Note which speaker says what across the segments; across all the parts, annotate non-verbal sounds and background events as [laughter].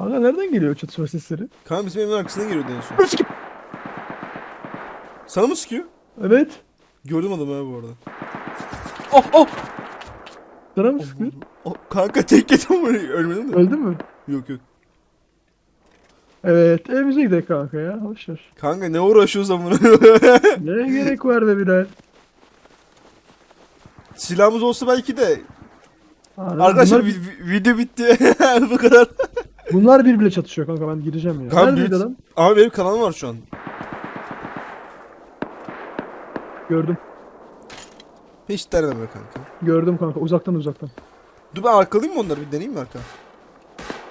Speaker 1: Kanka nereden geliyor o çatışma sesleri?
Speaker 2: Kanka bizim evin arkasından geliyordu en son. Sana mı sıkıyor?
Speaker 1: Evet.
Speaker 2: Gördüm adamı abi bu arada. Oh oh!
Speaker 1: Sana mı sıkıyor?
Speaker 2: oh kanka tek yedim burayı. Ölmedin mi?
Speaker 1: Öldün mü?
Speaker 2: Yok yok.
Speaker 1: Evet evimize gidelim kanka ya. Hoşver.
Speaker 2: Kanka ne uğraşıyoruz amına? [laughs]
Speaker 1: Ne gerek var be Bilal?
Speaker 2: Silahımız olsa belki de.
Speaker 1: Aa,
Speaker 2: Arkadaşlar
Speaker 1: bunlar,
Speaker 2: vi- vi- video bitti. [laughs] bu kadar.
Speaker 1: Bunlar birbiriyle çatışıyor kanka ben gireceğim ya.
Speaker 2: Kanka
Speaker 1: Neredeydi
Speaker 2: büyük-
Speaker 1: adam?
Speaker 2: Ama benim kanalım var şu an.
Speaker 1: Gördüm.
Speaker 2: Hiç deneme be kanka.
Speaker 1: Gördüm kanka uzaktan uzaktan.
Speaker 2: Dur ben arkalayayım mı onları bir deneyeyim mi arka?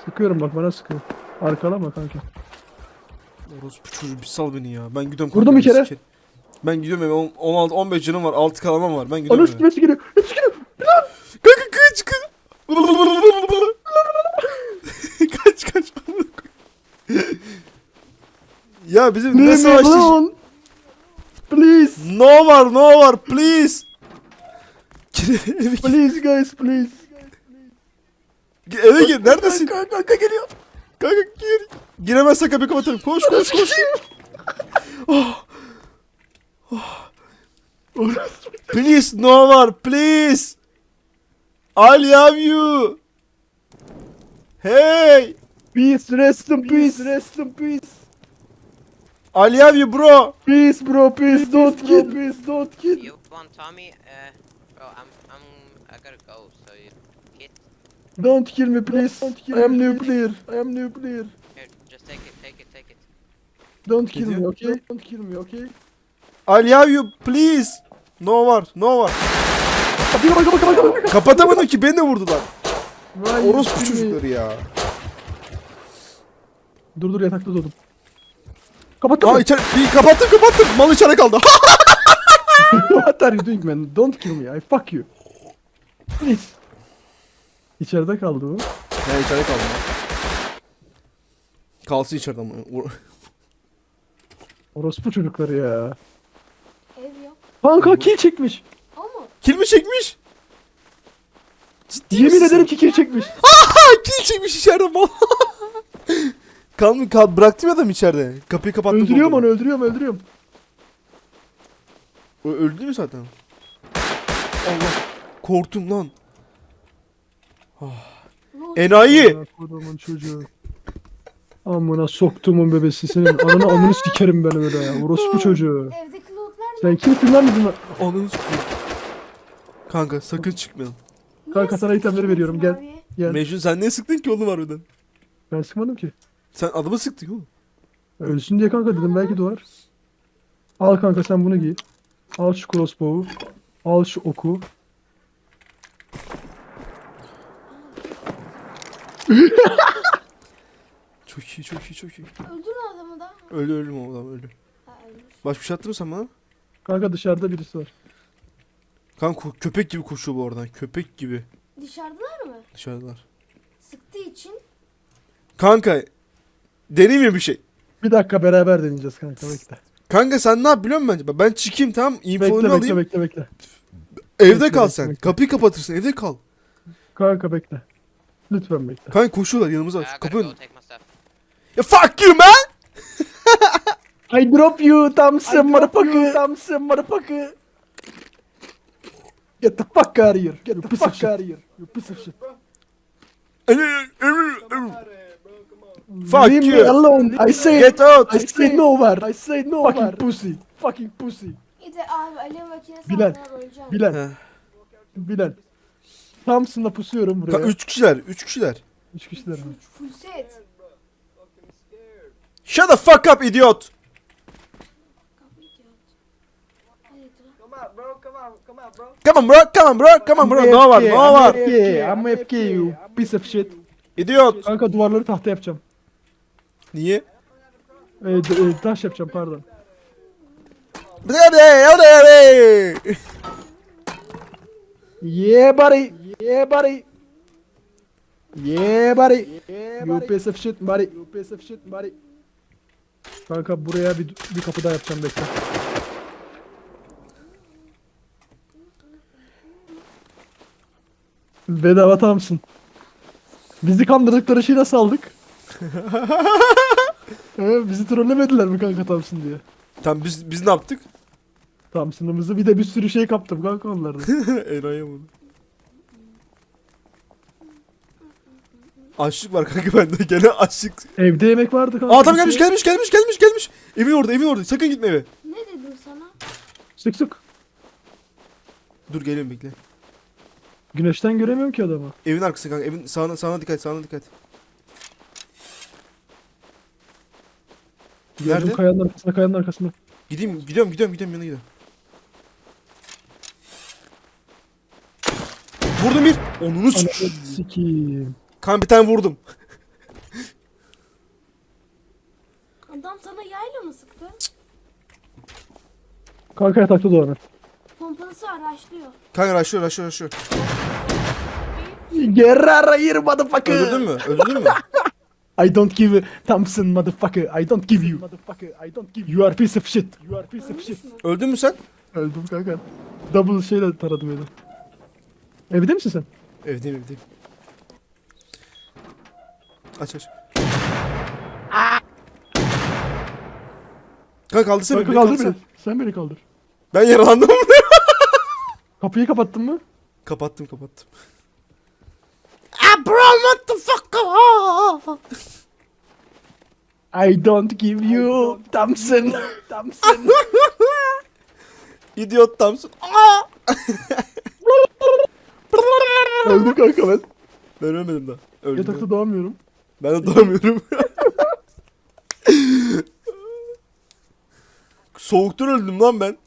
Speaker 1: Sıkıyorum bak bana sıkıyor. Arkalama kanka.
Speaker 2: Orospu çocuğu bir sal beni ya. Ben gidiyorum
Speaker 1: Vurdum
Speaker 2: kanka,
Speaker 1: bir kere.
Speaker 2: sikerim. Ben gidiyorum eve 16 15 canım var. 6 kalamam var. Ben gidiyorum eve.
Speaker 1: hepsi geliyor. Hepsi geliyor.
Speaker 2: Kanka kaç kaç. kaç kaç. Ya bizim ne savaştık?
Speaker 1: alone. Please.
Speaker 2: No var no var please. [laughs]
Speaker 1: Please guys please.
Speaker 2: eve gir neredesin?
Speaker 1: Kanka kanka geliyor.
Speaker 2: Kanka gir. Giremezsen kapıyı kapatırım. Koş koş koş. Please no var please. I love you. Hey.
Speaker 1: Peace rest in peace. Rest in peace.
Speaker 2: I love you bro.
Speaker 1: Peace bro peace don't kill. Peace don't kill.
Speaker 3: You want Tommy? Uh, bro, I'm, I'm, I gotta go. So you, kid,
Speaker 1: Don't kill me please. I am nuclear. I am nuclear.
Speaker 3: here, just take it, take it, take it.
Speaker 1: Don't kill me okay? Don't kill me okay?
Speaker 2: I love you please. No var no var.
Speaker 1: Kapıyı kapat kapat kapat kapat.
Speaker 2: Kapatamadım ki beni de vurdular.
Speaker 1: Vay,
Speaker 2: Orospu
Speaker 1: kill me.
Speaker 2: çocukları ya.
Speaker 1: Dur dur yatakta durdum. Kapat
Speaker 2: Aa
Speaker 1: kapat.
Speaker 2: içeri bir kapattım kapattım. Mal içeri kaldı. [laughs]
Speaker 1: What are you doing man? Don't kill me. I fuck you. Please. İçeride kaldı bu.
Speaker 2: ne içeri kaldı. Kalsın içeride ama. Vur-
Speaker 1: Orospu çocukları ya.
Speaker 4: Ev yok.
Speaker 1: Kanka kill çekmiş.
Speaker 4: Ama
Speaker 2: Kill mi çekmiş? Ciddi
Speaker 1: Yemin
Speaker 2: misin
Speaker 1: ederim ki kill çekmiş.
Speaker 2: Ha [laughs] kill çekmiş içeride mal. [laughs] Kal, kal bıraktım adam içeride. Kapıyı kapattım.
Speaker 1: Öldürüyorum onu öldürüyorum öldürüyorum.
Speaker 2: O öldü mü zaten? Allah. Korktum lan.
Speaker 4: oldu?
Speaker 2: Enayi.
Speaker 1: Kodumun çocuğu. Amına soktumun bebesi senin. Ananı amını sikerim ben öyle ya. Orospu çocuğu.
Speaker 4: Evdeki lootlar ne?
Speaker 1: Sen kimsin lan bizim?
Speaker 2: Ananı sikeyim. Kanka sakın çıkmayalım.
Speaker 1: Kanka sana itemleri veriyorum, gel.
Speaker 4: abi?
Speaker 1: Gel.
Speaker 2: Mecnun sen niye sıktın ki oğlum harbiden?
Speaker 1: Ben sıkmadım ki.
Speaker 2: Sen adamı sıktın oğlum.
Speaker 1: Ölsün diye kanka dedim belki doğar. Al kanka sen bunu giy. Al şu crossbow'u. Al şu oku. [laughs]
Speaker 2: Çok iyi çok iyi çok iyi.
Speaker 4: Öldür adamı da.
Speaker 2: Öldü öldü mü o adam öldü.
Speaker 4: Ha, ölmüş.
Speaker 2: Baş bir şey mı sen bana?
Speaker 1: Kanka dışarıda birisi var.
Speaker 2: Kanka ko- köpek gibi koşuyor bu oradan. Köpek gibi.
Speaker 4: Dışarıdalar mı?
Speaker 2: Dışarıdalar.
Speaker 4: Sıktığı için.
Speaker 2: Kanka deneyim mi bir şey?
Speaker 1: Bir dakika beraber deneyeceğiz kanka bekle.
Speaker 2: Kanka sen ne yap biliyor musun bence? Ben çıkayım tamam infolarını
Speaker 1: Bekle bekle
Speaker 2: alayım.
Speaker 1: bekle bekle.
Speaker 2: Evde
Speaker 1: bekle,
Speaker 2: kal
Speaker 1: bekle,
Speaker 2: sen.
Speaker 1: bekle.
Speaker 2: Kapıyı kapatırsın evde kal.
Speaker 1: Kanka bekle. Lütfen bekle.
Speaker 2: Kanka koşuyorlar yanımıza.
Speaker 3: My stuff.
Speaker 2: Ya fuck you man! [laughs]
Speaker 1: I drop you Thompson motherfucker. Thompson motherfucker. Get the fuck out of here. Get the fuck out of here. You piece of shit.
Speaker 2: Fuck
Speaker 1: Leave me
Speaker 2: you.
Speaker 1: alone. I say
Speaker 2: Get out.
Speaker 1: I say nowhere. I say nowhere. Fucking pussy. Fucking pussy.
Speaker 4: Bir de abi alev makinesi
Speaker 1: Bilal,
Speaker 4: aldılar öleceğim.
Speaker 1: Bilal.
Speaker 2: Heh.
Speaker 1: Bilal. Thompson'la pusuyorum buraya.
Speaker 2: Kanka üç kişiler. Üç kişiler.
Speaker 1: Üç kişiler mi?
Speaker 4: Full set.
Speaker 2: Shut the fuck up idiot.
Speaker 4: Kapıyı diyor. Hadi dur.
Speaker 2: Come on bro. Come on bro. Come on bro. No var. No var.
Speaker 1: I'm AFK you piece of shit.
Speaker 2: Idiot.
Speaker 1: Kanka duvarları tahta yapacağım.
Speaker 2: Niye?
Speaker 1: Ee, d- e, taş yapacağım pardon. Yeah buddy. Yeah buddy. Yeah buddy. You piece of shit buddy. You piece of shit buddy. Kanka buraya bir, bir kapı daha yapacağım bekle. Bedava tamsın. Bizi kandırdıkları şeyi nasıl aldık? Ee, bizi trollemediler mi kanka Thompson diye.
Speaker 2: Tamam biz biz ne yaptık?
Speaker 1: Thompson'ımızı bir de bir sürü şey kaptım kanka onlardan. [laughs]
Speaker 2: Enayi bunu. Açlık var kanka bende [laughs] gene açlık.
Speaker 1: Evde yemek vardı kanka.
Speaker 2: Aa adam gelmiş
Speaker 1: şey-
Speaker 2: gelmiş gelmiş gelmiş gelmiş. Evin orada evin orada sakın gitme eve.
Speaker 4: Ne dedim sana?
Speaker 1: Sık sık.
Speaker 2: Dur geliyorum bekle.
Speaker 1: Güneşten göremiyorum ki adamı.
Speaker 2: Evin arkası kanka evin sağına sağına dikkat sağına dikkat.
Speaker 1: Gördüm
Speaker 2: Nerede?
Speaker 1: kayanın arkasında kayanın arkasında.
Speaker 2: Gideyim gidiyorum gidiyorum gidiyorum yanına gidiyorum. Vurdum bir. Onunu s-
Speaker 1: Ananı sikiyim.
Speaker 2: Kanka bir tane vurdum. [laughs]
Speaker 4: Adam sana yayla mı sıktı?
Speaker 1: Kanka yatakta Doğan'a.
Speaker 4: Pompalısı araçlıyor.
Speaker 2: Kanka raşıyor raşıyor raşıyor.
Speaker 1: Gerrara here motherfucker.
Speaker 2: Öldürdün mü? Öldürdün mü? [laughs]
Speaker 1: I don't give Thompson motherfucker. I don't give you. Motherfucker. I don't give you. You are piece of shit. You are piece of shit.
Speaker 2: Öldün mü sen?
Speaker 1: Öldüm kanka. Double şeyle taradım beni. Evde misin sen?
Speaker 2: Evdeyim evdeyim. Aç aç. Kanka kaldırsana
Speaker 1: Kanka
Speaker 2: beni,
Speaker 1: kaldır
Speaker 2: kaldırsana.
Speaker 1: beni. Sen beni kaldır.
Speaker 2: Ben yaralandım. [laughs]
Speaker 1: Kapıyı kapattın mı?
Speaker 2: kapattım kapattım. Ah fuck?
Speaker 1: I don't give you Thompson. Thompson. [laughs]
Speaker 2: İdiot Thompson. Aa!
Speaker 1: Öldüm kanka ben.
Speaker 2: Ben ölmedim daha. Öldüm.
Speaker 1: Yatakta doğamıyorum.
Speaker 2: Ben de doğamıyorum. [laughs] Soğuktan öldüm lan ben.